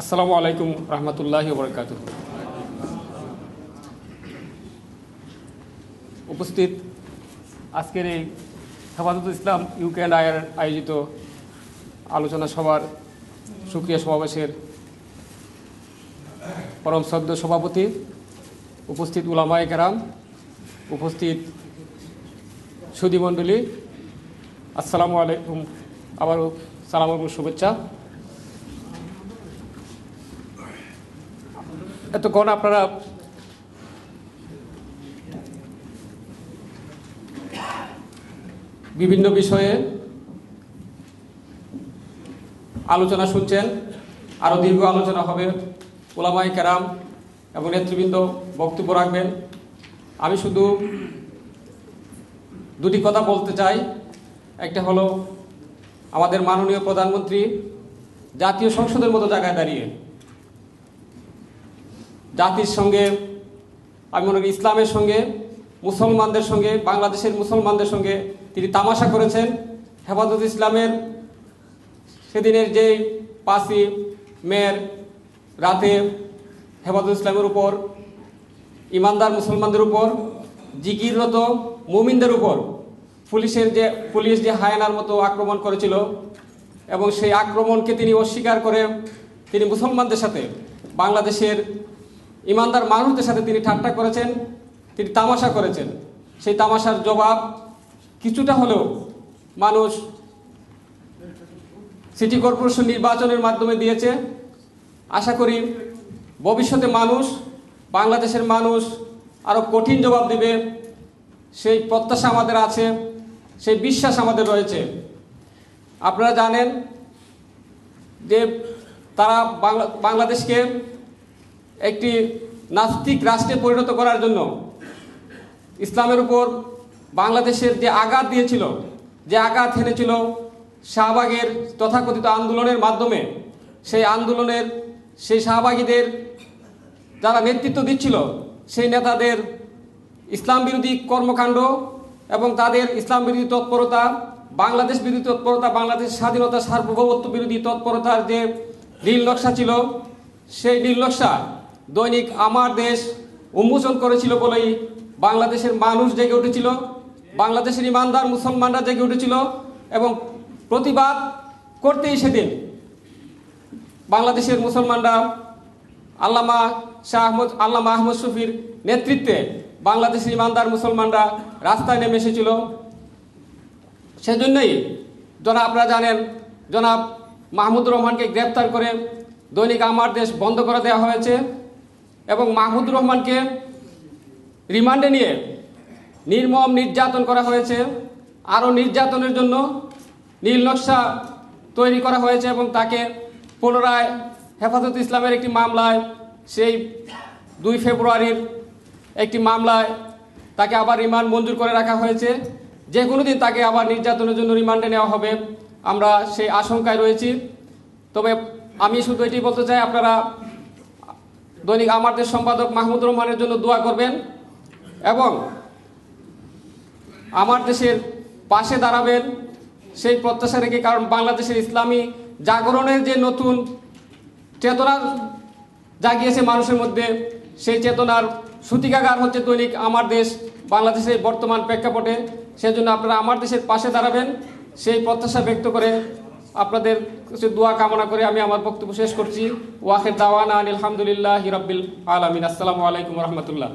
আসসালামু আলাইকুম রহমতুল্লাহ বরকাত উপস্থিত আজকের এই হেফাজত ইসলাম ইউকে অ্যান্ড আয়ের আয়োজিত আলোচনা সভার সুক্রিয়া সমাবেশের পরম সদ্য সভাপতি উপস্থিত উলামায়ে কেরাম, উপস্থিত সুদীমণ্ডলী আসসালামু আলাইকুম, আবারও সালাম শুভেচ্ছা। এতক্ষণ আপনারা বিভিন্ন বিষয়ে আলোচনা শুনছেন। আরও দীর্ঘ আলোচনা হবে। ওলামাই কেরাম এবং নেতৃবৃন্দ বক্তব্য রাখবেন। আমি শুধু দুটি কথা বলতে চাই। একটা হলো, আমাদের মাননীয় প্রধানমন্ত্রী জাতীয় সংসদের মতো জায়গায় দাঁড়িয়ে জাতির সঙ্গে, আমি মনে করি ইসলামের সঙ্গে, মুসলমানদের সঙ্গে, বাংলাদেশের মুসলমানদের সঙ্গে তিনি তামাশা করেছেন। হেফাজত ইসলামের সেদিনের যে পাঁচই মেয়ের রাতে হেফাজত ইসলামের উপর, ইমানদার মুসলমানদের উপর, জিকিররত মুমিনদের উপর পুলিশের যে, পুলিশ যে হায়নার মতো আক্রমণ করেছিল এবং সেই আক্রমণকে তিনি অস্বীকার করে তিনি মুসলমানদের সাথে বাংলাদেশের ইমানদার মানুষদের সাথে তিনি ঠাট্টা করেছেন, তিনি তামাশা করেছেন। সেই তামাশার জবাব কিছুটা হলেও মানুষ সিটি কর্পোরেশন নির্বাচনের মাধ্যমে দিয়েছে। আশা করি ভবিষ্যতে মানুষ, বাংলাদেশের মানুষ আরও কঠিন জবাব দিবে। সেই প্রত্যাশা আমাদের আছে, সেই বিশ্বাস আমাদের রয়েছে। আপনারা জানেন যে তারা বাংলা বাংলাদেশকে একটি নাস্তিক রাষ্ট্রে পরিণত করার জন্য ইসলামের উপর বাংলাদেশের যে আঘাত দিয়েছিল, যে আঘাত হেনেছিল শাহবাগের তথাকথিত আন্দোলনের মাধ্যমে, সেই আন্দোলনের সেই শাহবাগীদের যারা নেতৃত্ব দিচ্ছিল, সেই নেতাদের ইসলাম বিরোধী কর্মকাণ্ড এবং তাদের ইসলাম বিরোধী তৎপরতা, বাংলাদেশ বিরোধী তৎপরতা, বাংলাদেশ স্বাধীনতা সার্বভৌমত্ব বিরোধী তৎপরতার যে নীল নকশা ছিল, সেই নীল নকশা দৈনিক আমার দেশ উন্মোচন করেছিল বলেই বাংলাদেশের মানুষ জেগে উঠেছিল, বাংলাদেশের ইমানদার মুসলমানরা জেগে উঠেছিল এবং প্রতিবাদ করতেই সেদিন বাংলাদেশের মুসলমানরা আল্লামা শাহ আহমদ, আল্লামা আহমদ শফির নেতৃত্বে বাংলাদেশের ইমানদার মুসলমানরা রাস্তায় নেমে এসেছিল। সেজন্যই জনাব আপনারা জানেন, জনাব মাহমুদুর রহমানকে গ্রেপ্তার করে দৈনিক আমার দেশ বন্ধ করে দেওয়া হয়েছে। এবং মাহমুদুর রহমানকে রিমান্ডে নিয়ে নির্মম নির্যাতন করা হয়েছে। আরও নির্যাতনের জন্য নীল নকশা তৈরি করা হয়েছে এবং তাকে পুনরায় হেফাজত ইসলামের একটি মামলায় সেই দুই ফেব্রুয়ারির একটি মামলায় তাকে আবার রিমান্ড মঞ্জুর করে রাখা হয়েছে। যে কোনো দিন তাকে আবার নির্যাতনের জন্য রিমান্ডে নেওয়া হবে। আমরা সেই আশঙ্কায় রয়েছি। তবে আমি শুধু এটি বলতে চাই, আপনারা দৈনিক আমাদের সম্পাদক মাহমুদুর রহমানের জন্য দোয়া করবেন এবং আমার দেশের পাশে দাঁড়াবেন সেই প্রত্যাশা রেখে, কারণ বাংলাদেশের ইসলামী জাগরণের যে নতুন চেতনা জাগিয়েছে মানুষের মধ্যে, সেই চেতনার সূতিকাগার হচ্ছে দৈনিক আমার দেশ, বাংলাদেশের বর্তমান প্রেক্ষাপটে। সেজন্য আপনারা আমার দেশের পাশে দাঁড়াবেন, সেই প্রত্যাশা ব্যক্ত করে আপনাদের কিছু দোয়া কামনা করে আমি আমার বক্তব্য শেষ করছি। ওয়াখের দাওয়ানা আলহামদুলিল্লাহ হিরব্বিল আলমিন। আসসালামু আলাইকুম রহমতুল্লাহ।